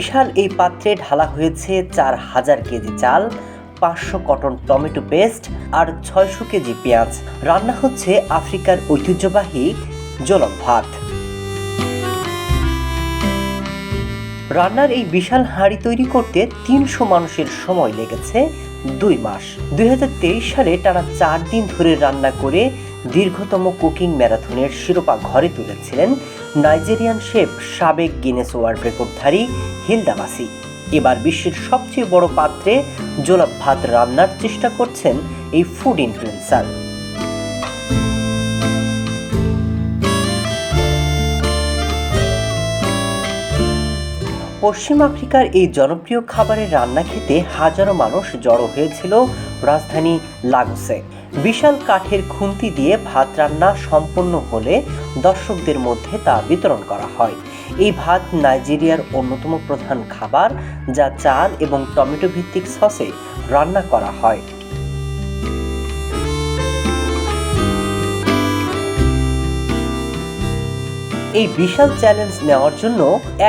বিশাল এই পাত্রে ঢালা হয়েছে চার হাজার কেজি চাল, পাঁচশো কটন টমেটো পেস্ট আর ছয়শো কেজি পেঁয়াজ। রান্না হচ্ছে আফ্রিকার ঐতিহ্যবাহী জলক ভাত। রান্নার এই বিশাল হাঁড়ি তৈরি করতে তিনশো মানুষের সময় লেগেছে দুই মাস। দুই তেইশ সালে টানা চার দিন ধরে রান্না করে দীর্ঘতম কুকিং ম্যারাথনের শিরোপা ঘরে তুলেছিলেন নাইজেরিয়ান শেফ সাবেক গিনেস ওয়ার্ল্ড রেকর্ডধারী হিলদাবাসি এবার বিশ্বের সবচেয়ে বড় পাত্রে জোলাপ ভাত রান্নার চেষ্টা করছেন এই ফুড ইনফ্লুয়েন্সার। পশ্চিম আফ্রিকার এই জনপ্রিয় খাবারের রান্না খেতে হাজারো মানুষ জড়ো হয়েছিল রাজধানী লাগোসে। বিশাল কাঠের খুন্তি দিয়ে ভাত রান্না সম্পন্ন হলে দর্শকদের মধ্যে তা বিতরণ করা হয়। এই ভাত নাইজেরিয়ার অন্যতম প্রধান খাবার, যা চাল এবং টমেটো ভিত্তিক সসে রান্না করা হয়। এই বিশাল চ্যালেঞ্জ নেওয়ার জন্য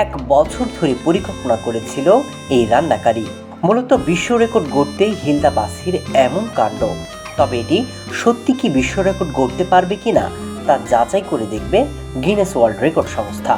এক বছর ধরে পরিকল্পনা করেছিল এই রান্নাকারী। মূলত বিশ্ব রেকর্ড গড়তেই হিলদা বাসির এমন কাণ্ড। তবে এটি সত্যি কি বিশ্ব রেকর্ড গড়তে পারবে কিনা তা যাচাই করে দেখবে গিনেস ওয়ার্ল্ড রেকর্ড সংস্থা।